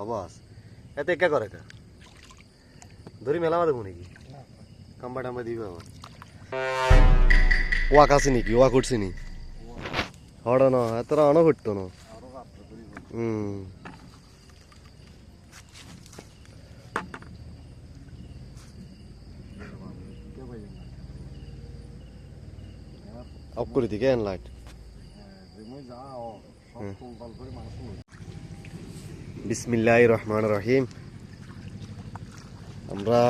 আবাস এতে একা করে কা ধরি মেলা মাদে মনে কি? কাম্বা টাম্বা দিবে আবার। ওয়াক আছে নাকি ওয়াক উঠছে নি? হড় না এতটা অন ঘটতো না হুম অফ করে দিকে লাইট বিসমিল্লাহ রহমান রহিম। আমরা,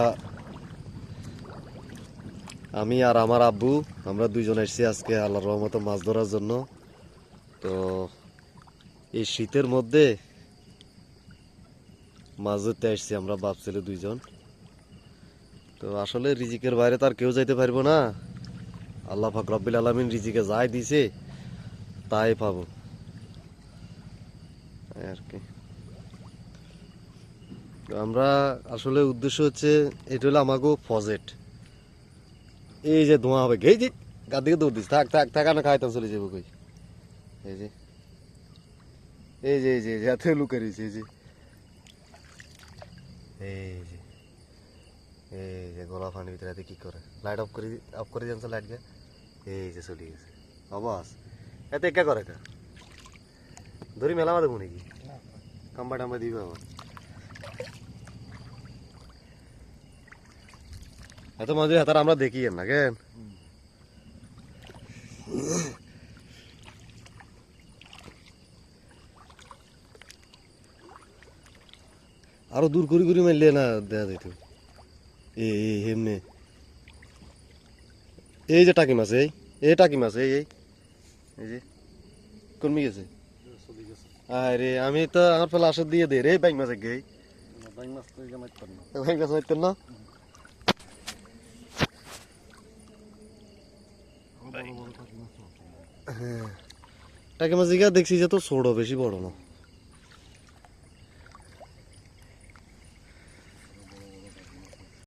আমি আর আমার আব্বু, আমরা দুইজন এসেছি আজকে আল্লাহর রহমত মাছ ধরার জন্য। তো এই শীতের মধ্যে মাছ ধরতে আসছি আমরা, বাপ ছেলে দুইজন। তো আসলে রিজিকের বাইরে তার কেউ যাইতে পারব না। আল্লাহ ফাক রব্বিল আলমিন রিজিকে যাই দিছে, তাই পাবো। আর কি। আমরা আসলে উদ্দেশ্য হচ্ছে এটা হলো আমাকেও ফজেট। এই যে ধোঁয়া হবে এই যে গার দিকে দৌড় দিস থাক থাক থাক না খাইতাম চলে যাব কই? এই যে এই যে এই যে যে লুকে রয়েছে এই যে। এই যে এই যে গলা পানির ভিতরে হাতে কি করে? লাইট অফ করে অফ করে জানছে লাইট গে এই যে চলে গেছে। অবাস। এতে একা করে কা? ধরি মেলা মাদে মনে কি কাম্বা টাম্বা দিবে আবার এত মাঝে হাতার আমরা দেখি না কেন? আরও দূর করি করি মারলে না দেখা যাইত। এই এই হেমনে। এই যে টাকি মাছ এই এই টাকি মাছ এই এই। এই যে কমে গেছে আরে আমি তো আমার ফেলা আসর দিয়ে দে রে বাইক মাছ গে বাইক মাছ মারতেন না? টাকি মাছ দিকে দেখছি যে তো ছোট বেশি বড় না।